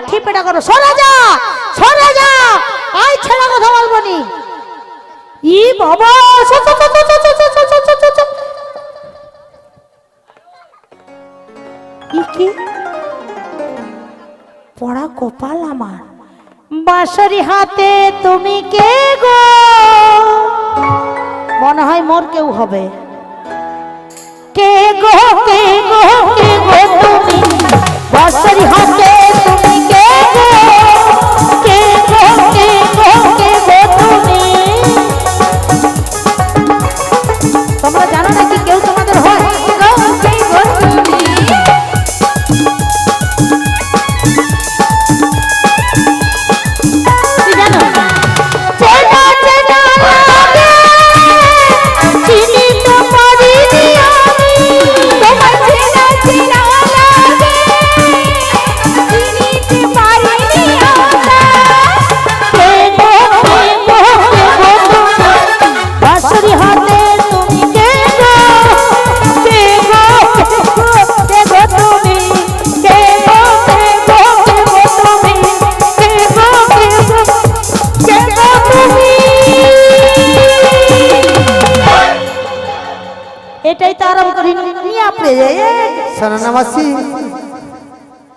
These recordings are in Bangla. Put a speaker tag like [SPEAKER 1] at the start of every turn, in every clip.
[SPEAKER 1] লাঠি পেটা করো সরে যা সরে যা আই ছেড়া কথা বলব নি ই বাবা কি পড়া কপাল আমার বাঁশরি হাতে তুমি কে গো মনে হয় মোর কেউ হবে কে গো কে গো কে গো তুমি বাঁশরি হাতে তুমি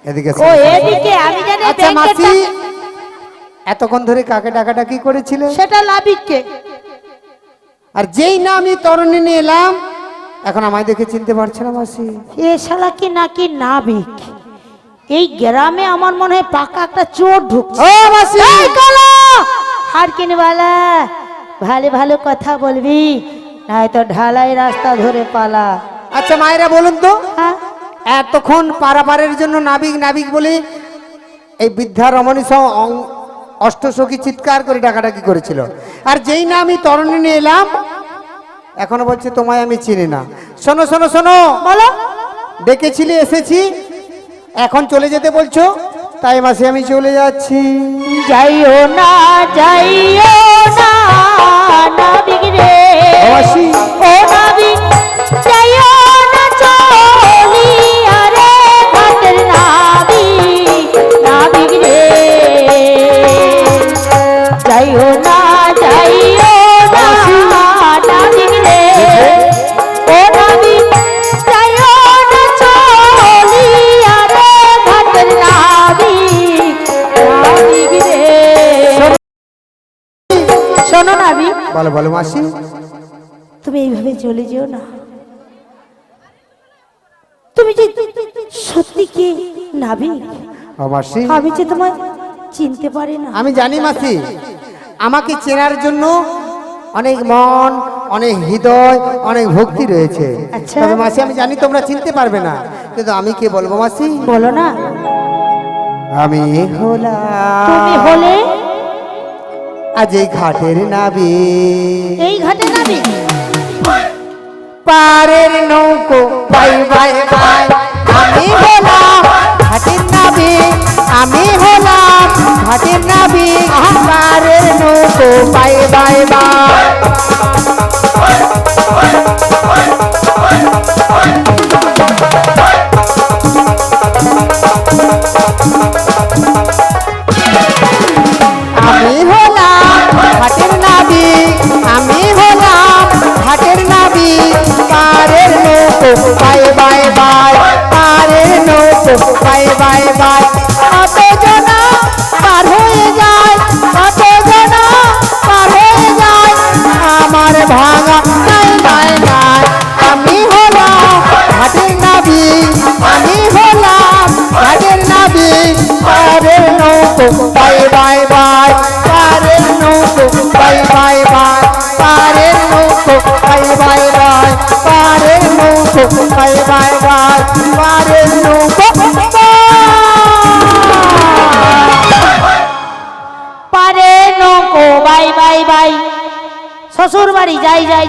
[SPEAKER 2] এদিকে
[SPEAKER 1] ও এদিকে আমি জানি
[SPEAKER 2] আচ্ছা মাসি এতক্ষণ ধরে কাকে ডাকাডাকি করেছিলে?
[SPEAKER 1] সেটা লাভিককে
[SPEAKER 2] আর যেই না আমি তরণী নিয়ে এলাম এখন আমায় দেখে চিনতে পারছে না মাসি।
[SPEAKER 1] এ শালা কি নাকি নাবিক? এই গ্রামে আমার মনে হয় পাকা একটা চোর ঢুকছে।
[SPEAKER 2] ও মাসি!
[SPEAKER 1] এই কালো! হার কিনবালা ভালো ভালো কথা বলবি নয়তো ঢালাই রাস্তা ধরে পালা।
[SPEAKER 2] আচ্ছা মায়েরা বলুন তো।
[SPEAKER 1] হ্যাঁ?
[SPEAKER 2] এতক্ষণ পারাপারের জন্য নাবিক নাবিক বলে এই বৃদ্ধা রমণী সহ অষ্টসখী চিৎকার করে ডাকাডাকি করেছিল। আর যেই না আমি তরণী নিয়ে এলাম এখনও বলছে তোমায় আমি চিনি না। শোনো শোনো শোনো।
[SPEAKER 1] বলো।
[SPEAKER 2] ডেকেছিলি এসেছি। এখন চলে যেতে বলছো? তাই মাসে আমি চলে যাচ্ছি।
[SPEAKER 1] যাইও না যাইও না রে।
[SPEAKER 2] ও মাসি। বলো বলো মাসি।
[SPEAKER 1] তুমি এইভাবে চলে যেও না। তুমি যে সত্যি কি নাবিক?
[SPEAKER 2] ও মাসি।
[SPEAKER 1] আমি যে তোমায় চিনতে পারি না।
[SPEAKER 2] আমি জানি মাসি আমাকে চেনার জন্য অনেক মন অনেক হৃদয় অনেক ভক্তি রয়েছে।
[SPEAKER 1] আচ্ছা।
[SPEAKER 2] তবে মাসি আমি জানি তোমরা চিনতে পারবে না। কিন্তু আমি কে বলব মাসি?
[SPEAKER 1] বলো না।
[SPEAKER 2] আমি হলাম
[SPEAKER 1] তুমি হলে
[SPEAKER 2] আজ এই ঘাটের নাবি।
[SPEAKER 1] এই ঘাটে নাবিক
[SPEAKER 2] পারের নৌকো বাই বাই বাই। আমি হলাম ঘাটের নাবি আমি হলাম ঘাটের নাবি। পারের নৌকো বাই বাই বাই।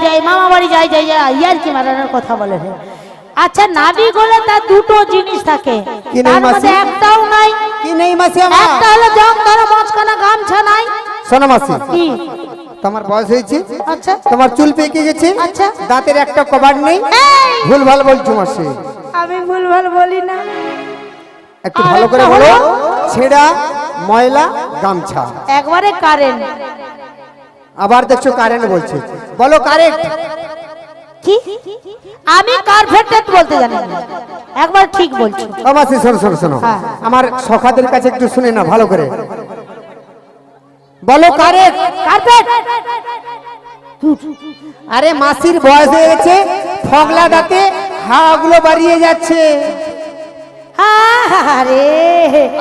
[SPEAKER 1] যাই মামা বাড়ি যাই যাই যাই ইয়ার কি মারানোর কথা বলে আচ্ছা নাবিক হলে তার দুটো জিনিস থাকে। তার মধ্যে একটাও নাই।
[SPEAKER 2] কি নেই মাসি আমার?
[SPEAKER 1] একটা হলো জং ধরা মাঝখানে গামছা নাই।
[SPEAKER 2] শোনো মাসি
[SPEAKER 1] কি?
[SPEAKER 2] তোমার বয়স হয়েছে?
[SPEAKER 1] আচ্ছা।
[SPEAKER 2] তোমার চুল পেকে গেছে?
[SPEAKER 1] আচ্ছা।
[SPEAKER 2] দাঁতের একটা কভার নেই? ভুল ভালো বলছো মাসি।
[SPEAKER 1] আমি ভুলভাল বলি না।
[SPEAKER 2] একটু ভালো করে বলো। ছেঁড়া ময়লা গামছা।
[SPEAKER 1] একবারে কারেন্ট।
[SPEAKER 2] আবার দেখছ কারেন্ট বলছে। বলো কারেন্ট
[SPEAKER 1] কি? আমি কার্পেটেড বলতে জানি না। একবার ঠিক বলছো।
[SPEAKER 2] মাসি শোনো শোনো শোনো।
[SPEAKER 1] হ্যাঁ।
[SPEAKER 2] আমার সখাদের কাছে একটু শুনে না ভালো করে। বলো কারেক্ট
[SPEAKER 1] কার্পেট
[SPEAKER 2] আরে মাসির বয়স হয়ে গেছে ফগলা দাঁতে হাগুলো বাড়িয়ে যাচ্ছে।
[SPEAKER 1] আরে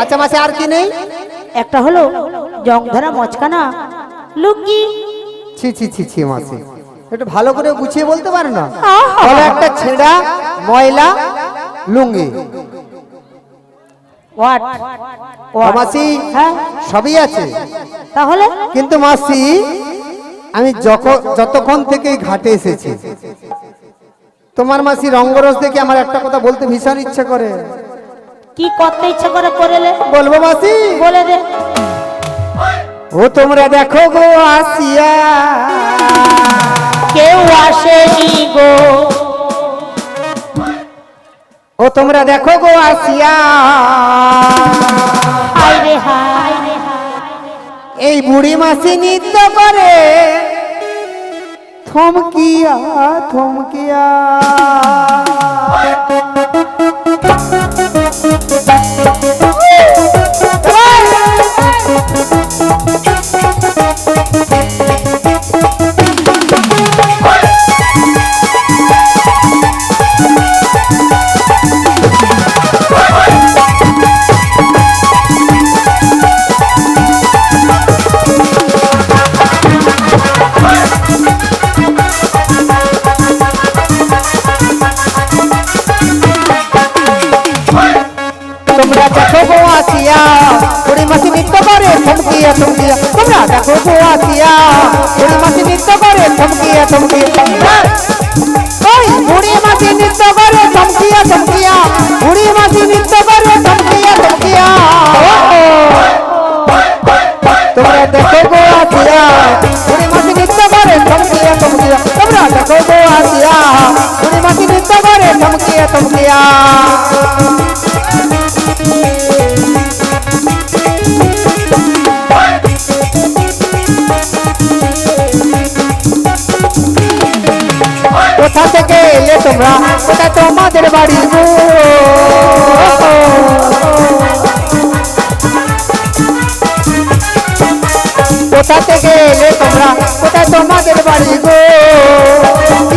[SPEAKER 2] আচ্ছা মাসি আর কি নেই?
[SPEAKER 1] একটা হলো জং ধরা মচকানা লুঙ্গি।
[SPEAKER 2] ছি ছি ছি ছি মাসি। একটু ভালো করে গুছিয়ে বলতে পারো না। বলো একটা ছেঁড়া ময়লা লুঙ্গি। মাসি
[SPEAKER 1] হ্যাঁ।
[SPEAKER 2] সবই আছে।
[SPEAKER 1] তাহলে?
[SPEAKER 2] কিন্তু মাসি আমি যতক্ষণ থেকে ঘাটে এসেছি। তোমার মাসি রঙ্গরস দেখে আমার একটা কথা বলতে ভীষণ ইচ্ছে করে।
[SPEAKER 1] কি করতে ইচ্ছে করে করেলে?
[SPEAKER 2] বলব মাসি।
[SPEAKER 1] বলে দে।
[SPEAKER 2] ও তোমরা দেখো গো আসিয়া।
[SPEAKER 1] কেউ আসেনি গো।
[SPEAKER 2] ও তোমরা দেখো গো আসিয়া। এই বুড়ি মাসি নৃত্য করে থমকিয়া থমকিয়া। গো আসিয়া বুড়ি মাসি নৃত্য করে থমকিয়া থমকিয়া ওই বুড়ি মাসি নৃত্য করে থমকিয়া থমকিয়া বুড়ি মাসি নৃত্য করে থমকিয়া থমকিয়া তোমরা দেখো তোমরা তোমাদের বাড়ি গো। কোথা থেকে এলে তোমরা? কোথা তোমাদের বাড়ি গো?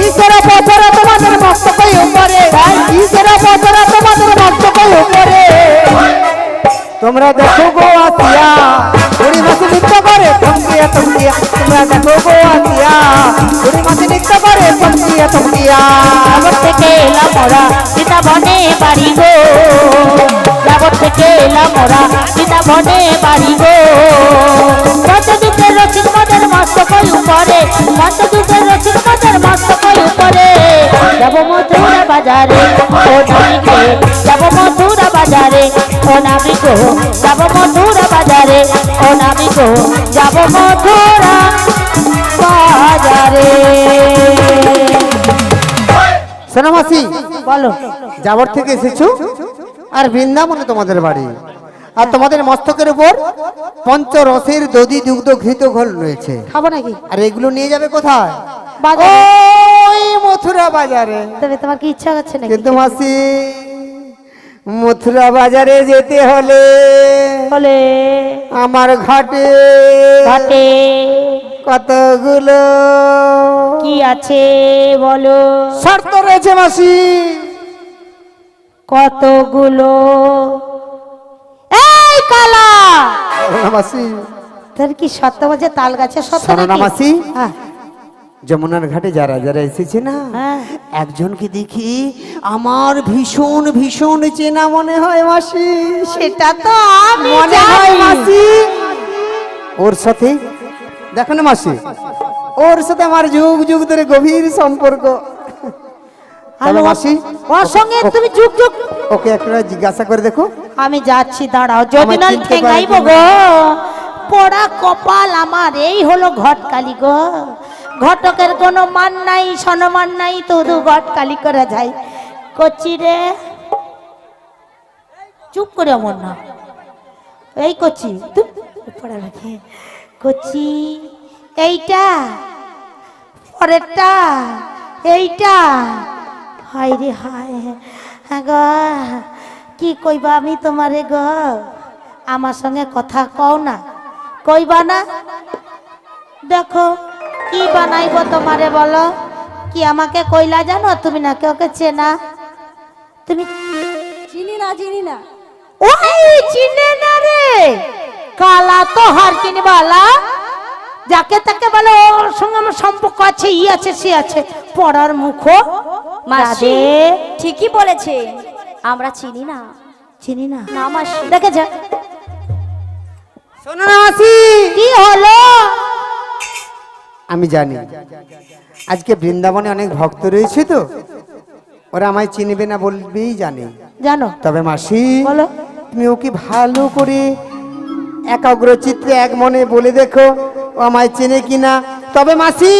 [SPEAKER 2] ঈশ্বরা পথরা তোমাদের মস্তকই উপরে? ঈশ্বরা পথরা তোমাদের মস্তকই উপরে? তোমরা দেখো গো আসিয়া বুড়ি মাসি নৃত্য করে থমকিয়া থমকিয়া তোমরা দেখো গো আসিয়া বুড়ি মাসি নৃত্য করে থমকিয়া থমকিয়া
[SPEAKER 1] যাবত থেকে এলাম ওরা সীতা বনে বাড়ি গো। যাবত থেকে এলাম ওরা সীতা বনে বাড়ি গো। দুঃখের রসিক মদের মস্ত কই উপরে দুঃখের রসিক মদের মস্ত কই উপরে। যাব মথুরা বাজারে, ও নামি গো যাব মথুরা বাজারে, ও নামি গো যাব মথুরা বাজারে, ও নামি গো যাব মথুরা বাজারে।
[SPEAKER 2] শোনো মাসি
[SPEAKER 1] বলো।
[SPEAKER 2] যাবর থেকে এসেছ? আর বৃন্দাবনে তোমাদের বাড়ি। আর তোমাদের মস্তকের উপর পঞ্চরসের দধি দুগ্ধ ঘৃত ঘোল রয়েছে।
[SPEAKER 1] খাব নাকি?
[SPEAKER 2] আর এগুলো নিয়ে যাবে কোথায়? ওই মথুরা বাজারে।
[SPEAKER 1] তবে তোমার কি ইচ্ছা করছে নাকি?
[SPEAKER 2] কিন্তু মাসি মথুরা বাজারে যেতে হলে
[SPEAKER 1] বলে
[SPEAKER 2] আমার ঘাটে
[SPEAKER 1] ঘাটে।
[SPEAKER 2] কতগুলো?
[SPEAKER 1] কি আছে বলো?
[SPEAKER 2] শর্ত রয়েছে মাসি।
[SPEAKER 1] কতগুলো? এই কালা!
[SPEAKER 2] মাসি।
[SPEAKER 1] তোর কি সত্য বলছে? তাল গাছে সত্য
[SPEAKER 2] মাসি।
[SPEAKER 1] হ্যাঁ,
[SPEAKER 2] যমুনার ঘাটে যারা যারা এসেছে না
[SPEAKER 1] হ্যাঁ।
[SPEAKER 2] একজনকে দেখি আমার ভীষণ ভীষণ চেনা মনে হয় মাসি।
[SPEAKER 1] সেটা তো
[SPEAKER 2] মনে হয় মাসি। ওর সাথে দেখো না মাসি ওর সাথে আমার যুগ যুগ ধরে গভীর সম্পর্ক। মাসি
[SPEAKER 1] ওর সঙ্গে তুমি যুগ যুগ
[SPEAKER 2] ওকে একটা জিজ্ঞাসা করে দেখো।
[SPEAKER 1] আমি যাচ্ছি দাঁড়াও যদি না ঠেঙ্গাইব গো। পোড়া কপাল আমার এই হলো ঘটকালি গো। ঘটকের কোনো মান নাই নাই তদু ঘটকালি করে যায় কচি রে। চুপ করে অমর না। এই কচি তুই পড়া রাখে কচি এইটা পরেরটা এইটা। হায় রে হায় হ্যাঁ গো কি কইবা আমি তোমারে গো? আমার সঙ্গে কথা কও না। কইবা না? দেখো কি বানাইব তোমারে বলো? কি আমাকে কইলা জানো? তুমি নাকি ওকে চেনা? তুমি
[SPEAKER 3] চিনি না চিনি না।
[SPEAKER 1] ওই চিনে না রে। কালা তো হার কিনবালা যাকে তাকে বলে ওর সঙ্গে আমার সম্পর্ক আছে ই আছে সে আছে। পড়ার মুখো
[SPEAKER 3] মাসি ঠিকই বলেছে। আমরা চিনি না।
[SPEAKER 1] চিনি না।
[SPEAKER 3] না মাসি।
[SPEAKER 1] দেখেছ
[SPEAKER 2] শোনো না মাসি।
[SPEAKER 1] কি হলো?
[SPEAKER 2] আমি জানি। আজকে বৃন্দাবনে অনেক ভক্ত রয়েছে তো। ওরা আমায় চিনবে না বলবেই জানে।
[SPEAKER 1] জানো।
[SPEAKER 2] তবে মাসি
[SPEAKER 1] বলো।
[SPEAKER 2] তুমি ওকে ভালো করে একাগ্র চিত্রে এক মনে বলে দেখো, ও আমায় চেনে কিনা। তবে মাসি,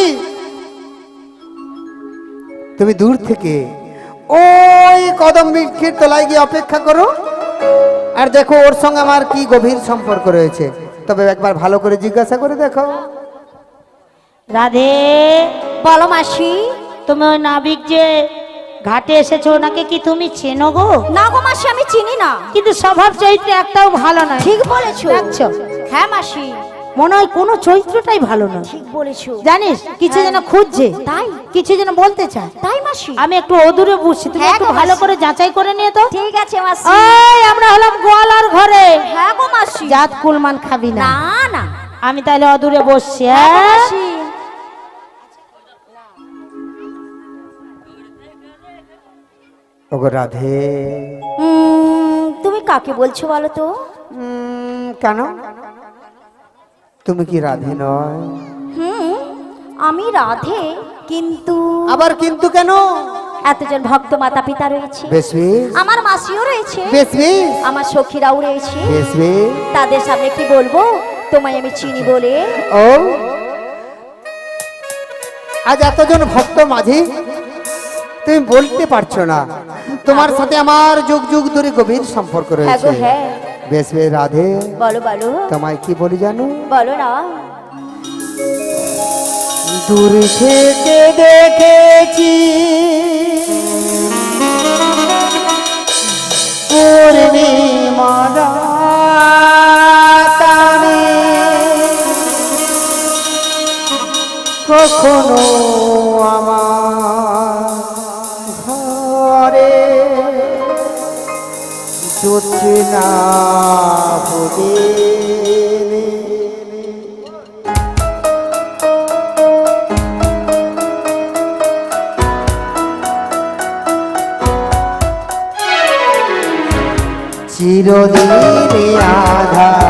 [SPEAKER 2] তুমি দূর থেকে ওই কদম বৃক্ষের তলায় গিয়ে অপেক্ষা করো। আর দেখো, ওর সঙ্গে আমার কি গভীর সম্পর্ক রয়েছে। তবে একবার ভালো করে জিজ্ঞাসা করে দেখো।
[SPEAKER 1] রাধে,
[SPEAKER 3] বলো মাসি,
[SPEAKER 1] তুমি ওই নাবিক যে ঘাটে এসেছ ওনাকে কি তুমি চেনো গো?
[SPEAKER 3] না গো মাসি আমি চিনি না।
[SPEAKER 1] কিন্তু স্বভাব চরিত্র একটাও ভালো নয়।
[SPEAKER 3] ঠিক বলেছ।
[SPEAKER 1] দেখছ?
[SPEAKER 3] হ্যাঁ মাসি।
[SPEAKER 1] মনে হয় কোনো চরিত্রটাই ভালো না
[SPEAKER 3] ঠিক বলেছ।
[SPEAKER 1] জানিস কিছু যেন খুঁজছে।
[SPEAKER 3] তাই?
[SPEAKER 1] কিছু যেন বলতে চায়।
[SPEAKER 3] তাই মাসি।
[SPEAKER 1] আমি একটু অদূরে বসছি। তুমি
[SPEAKER 3] হ্যাঁ
[SPEAKER 1] একটু ভালো করে যাচাই করে নিয়ে তো।
[SPEAKER 3] ঠিক আছে মাসি।
[SPEAKER 1] এই আমরা হলাম গোয়ালার ঘরে।
[SPEAKER 3] হ্যাঁ গো মাসি।
[SPEAKER 1] জাত কুলমান খাবি না।
[SPEAKER 3] না না।
[SPEAKER 1] আমি তাহলে অদূরে বসছি
[SPEAKER 3] হ্যাঁ
[SPEAKER 2] ওগো রাধে।
[SPEAKER 3] তুমি কাকে বলছো বলো তো?
[SPEAKER 2] কেন? তুমি কি রাধে নয়?
[SPEAKER 3] হুম আমি রাধে কিন্তু
[SPEAKER 2] আবার কিন্তু কেন?
[SPEAKER 3] এতজন ভক্ত মাতা পিতা রয়েছে আমার মাসিও রয়েছে। আমার সখীরাও রয়েছে। তাদের সামনে কি বলব? তোমায় আমি চিনি বলে।
[SPEAKER 2] ও। আজ এতজন ভক্ত মাঝে তুমি বলতে পারছ না। তোমার সাথে আমার যুগ যুগ ধরে গভীর সম্পর্ক
[SPEAKER 3] হ্যাঁ
[SPEAKER 2] রয়েছে।
[SPEAKER 3] হ্যাঁ।
[SPEAKER 2] বেশ বেশ রাধে।
[SPEAKER 3] বলো বলো।
[SPEAKER 2] তোমায় কি বলি জানো?
[SPEAKER 3] বলো না।
[SPEAKER 2] দূর থেকে দেখেছি পূর্ণিমা কখনো জোৎস্না ফুটে চিরদিন আধারে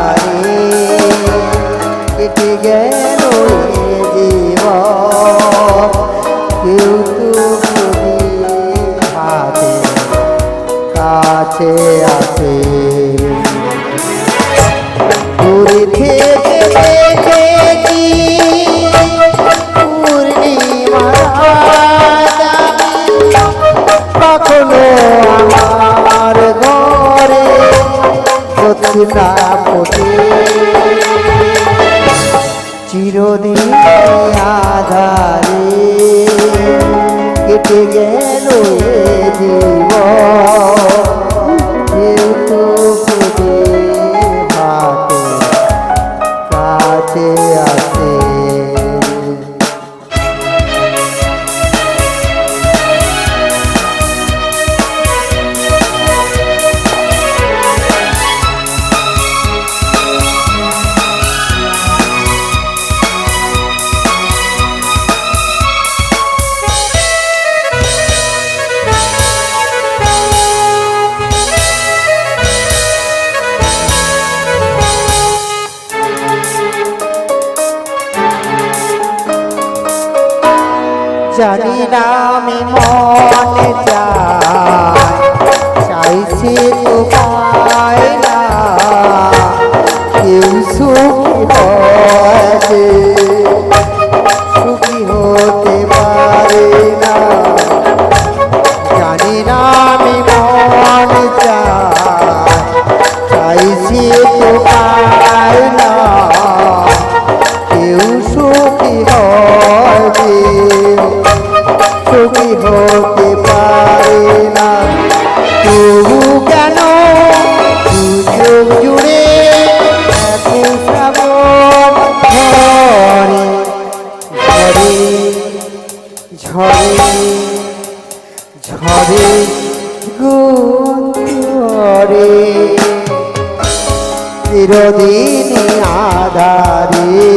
[SPEAKER 2] চিরদিন আধারে।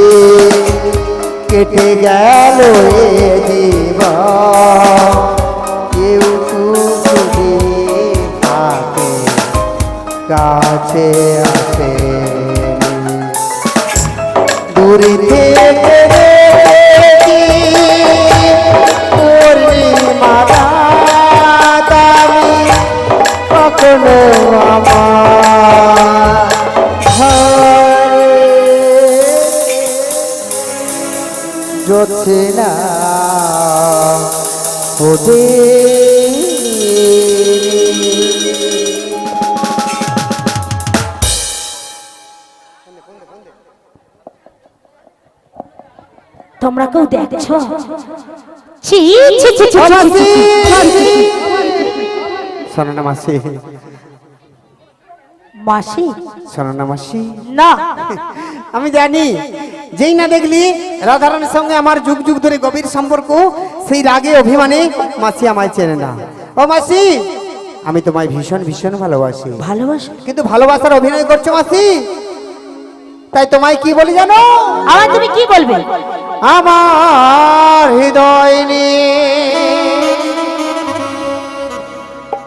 [SPEAKER 2] কেটে গেল এ জীবন। কেউ সুখে থাকে কাছে আসে দূরে থেকে জোছে না ওদের
[SPEAKER 1] তোমরা কেউ দেখছ?
[SPEAKER 2] মাসি। না। আমি জানি। যেই না দেখলি রাধারানীর সঙ্গে আমার যুগ যুগ ধরে গভীর সম্পর্ক সেই রাগে অভিমানে মাসি আমায় চেনে না। ও মাসি আমি তোমায় ভীষণ ভীষণ ভালোবাসি।
[SPEAKER 1] ভালোবাসো?
[SPEAKER 2] কিন্তু ভালোবাসার অভিনয় করছ মাসি। তাই তোমায় কি বলি জানো?
[SPEAKER 1] আমার তুমি কি বলবে?
[SPEAKER 2] আমার হৃদয় নিয়ে।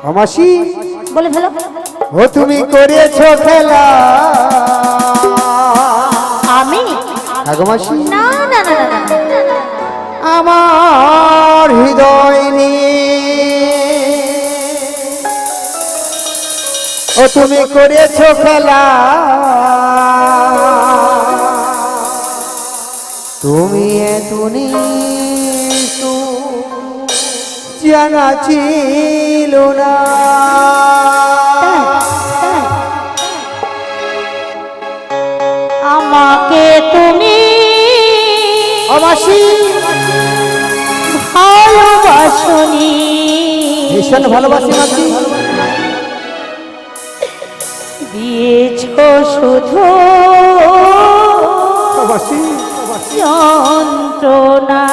[SPEAKER 2] ও মাসি
[SPEAKER 1] বলে ফেলো।
[SPEAKER 2] ও তুমি করেছ খেলা।
[SPEAKER 1] না।
[SPEAKER 2] আমার হৃদয় নিয়ে ও তুমি করেছ খেলা তুমি এতনি জানা ছিল না অমাসি
[SPEAKER 1] ভালোবাসনি।
[SPEAKER 2] ভীষণ ভালোবাসি মাসি।
[SPEAKER 1] দিয়েছ শুধু যন্ত্রণা।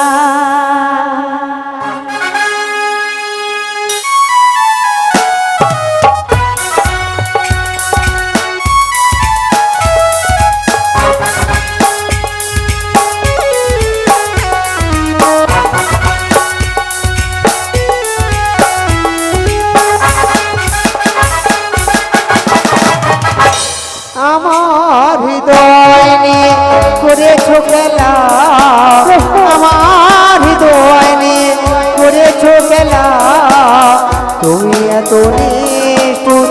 [SPEAKER 2] এত নিষ্ঠুর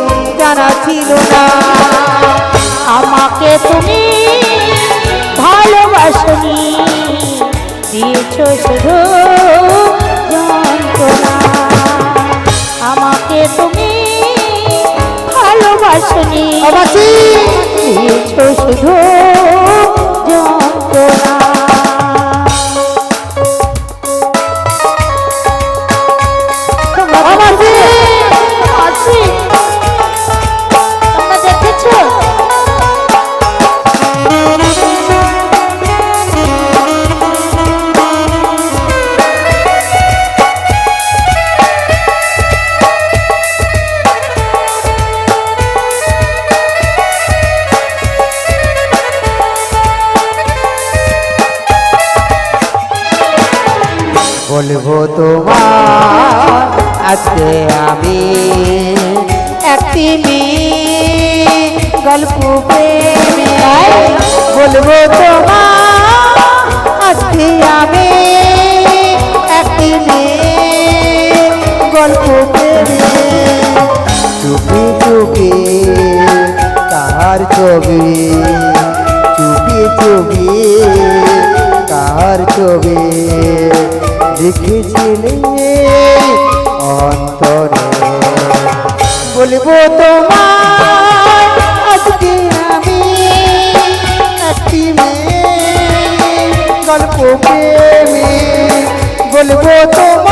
[SPEAKER 2] ছিল বলব তোমার, আজকে আমি একটি গল্প প্রেমে। বলব তোমার, আজকে আমি একটি গল্প প্রেমে। চুপি চুপি তার ছবি? চুপি চুপি তার ছবি? লিখেছিলে অন্তরে বলব তোমার আজকে আমি একটি মেয়ে গল্প প্রেমে। বলব তোমার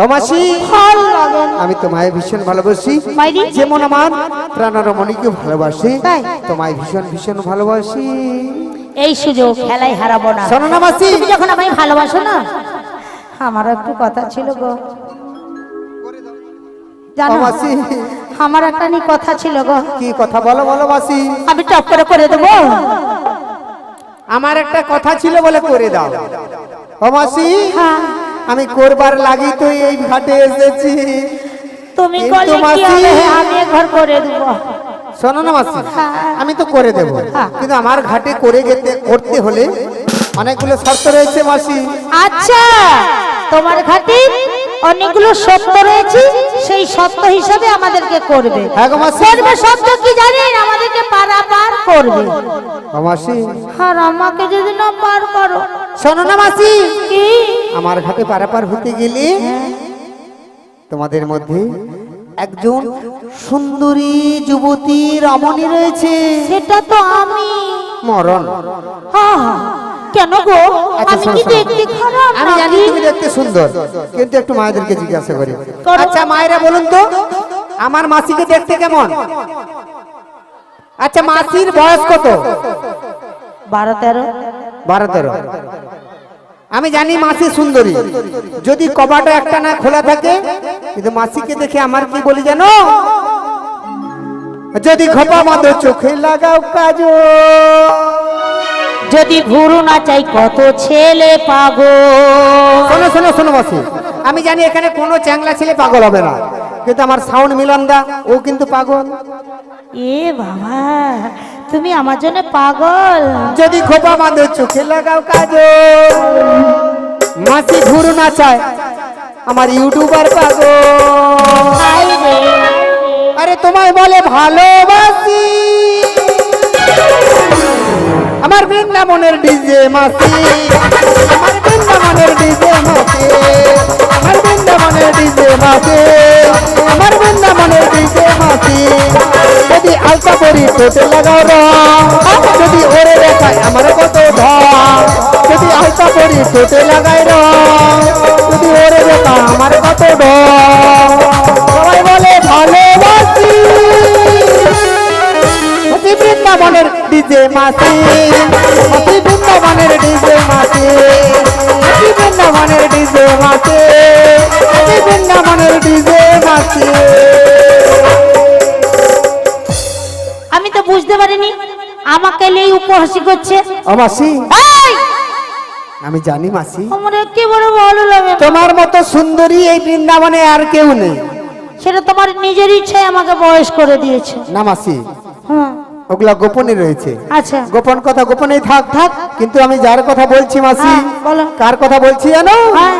[SPEAKER 2] ও ও মাসি।
[SPEAKER 1] ভালো লাগে না।
[SPEAKER 2] আমি তোমায় ভীষণ ভালোবাসি? যেমন আমার প্রাণরমণীকে ভালোবাসি
[SPEAKER 1] তাই?
[SPEAKER 2] তোমায় ভীষণ ভীষণ ভালোবাসি।
[SPEAKER 1] এই সুযোগ খেলায় হারাবো না।
[SPEAKER 2] শোনো না মাসি।
[SPEAKER 1] যখন আমায় ভালোবাসো না আমার একটু কথা ছিল গো। জানো
[SPEAKER 2] মাসি।
[SPEAKER 1] আমার একটা নি কথা ছিল গো।
[SPEAKER 2] কি কথা বলো বলো মাসি।
[SPEAKER 1] আমি টপ করে করে দেবো।
[SPEAKER 2] আমার একটা কথা ছিল বলে করে দাও। ও মাসি।
[SPEAKER 1] হ্যাঁ।
[SPEAKER 2] আমি করবার লাগি তো এই ঘাটে এসেছি
[SPEAKER 1] তুমি করলে কি হবে আমি ঘর করে দেব
[SPEAKER 2] শোনো না মাসি। আমি তো করে দেব। কিন্তু আমার ঘাটে করে যেতে করতে হলে অনেকগুলো শর্ত রয়েছে মাসি
[SPEAKER 1] আচ্ছা তোমার খাতির অনেকগুলো সত্য রয়েছে সেই সত্য হিসাবে আমাদেরকে করবে।
[SPEAKER 2] হ্যাঁ
[SPEAKER 1] করবে সত্য কি জানেন? আমাদেরকে পারাপার করবে।
[SPEAKER 2] ও মাসি।
[SPEAKER 1] আর আমাকে যদি না পার করো।
[SPEAKER 2] শোনো না মাসি। আমার ঘাটে পারাপার হতে গেলে তোমাদের মধ্যে একজন সুন্দরী যুবতী রমণী রয়েছে।
[SPEAKER 1] সেটা তো আমি।
[SPEAKER 2] মরণ।
[SPEAKER 1] হ্যাঁ, হ্যাঁ। কেন গো?
[SPEAKER 2] আচ্ছা,
[SPEAKER 1] আমি কি দেখতে খারাপ
[SPEAKER 2] আমি জানি তুমি দেখতে সুন্দর কিন্তু একটু মায়েদেরকে জিজ্ঞাসা করি। আচ্ছা মায়েরা বলুন তো আমার মাসিকে দেখতে কেমন? আচ্ছা মাসির বয়স কত?
[SPEAKER 1] বারো তেরো।
[SPEAKER 2] বারো তেরো। আমি জানি মাসি সুন্দরী। যদি কবাটা একটা না খোলা থাকে কিন্তু মাসিকে দেখে আমার কি বলি জানো? যদি খোপা মাদো চোখে লাগাও কাজ
[SPEAKER 1] যদি ভুরু না চাই কত ছেলে পাগো
[SPEAKER 2] শোনো শোনো শোনো মাসি আমি জানি এখানে কোনো চ্যাংলা ছেলে পাগল হবে না। কিন্তু আমার সাউন্ড মিলন দা ও কিন্তু পাগল।
[SPEAKER 1] এ বাবা তুমি আমার জন্য পাগল?
[SPEAKER 2] যদি খোপা মাদো চোখে লাগাও কাজ মাসি ঘুরু না চায় আমার ইউটিউবার পাগল। আরে তোমায় বলে ভালোবাসি। আমার বৃন্দাবনের ডিজে মাসি। আমার বৃন্দাবনের ডিজে মাসি। আমার বৃন্দাবনের ডিজে মাসি। আমার বৃন্দাবনের ডিজে মাসি। যদি আলতা পরি টোটে লাগাও যদি ওরে দেখায় আমার কত ধর যদি আলতা পরি টোটে লাগাই রং, যদি ওরে দেখা আমার কত ডর
[SPEAKER 1] উপহাসি করছে?
[SPEAKER 2] ও মাসি।
[SPEAKER 1] এই!
[SPEAKER 2] আমি জানি মাসি।
[SPEAKER 1] আমার একেবারে ভালো লাগে। না।
[SPEAKER 2] তোমার মতো সুন্দরী এই বৃন্দাবনে আর কেউ নেই।
[SPEAKER 1] সেটা তোমার নিজের ইচ্ছায় আমাকে বয়স করে দিয়েছে।
[SPEAKER 2] না মাসি
[SPEAKER 1] হ্যাঁ
[SPEAKER 2] ওগুলা গোপনে রয়েছে।
[SPEAKER 1] আচ্ছা।
[SPEAKER 2] গোপন কথা গোপনেই থাক থাক। কিন্তু আমি যার কথা বলছি মাসি
[SPEAKER 1] হ্যাঁ, বলো।
[SPEAKER 2] কার কথা বলছি জানো?
[SPEAKER 1] হ্যাঁ।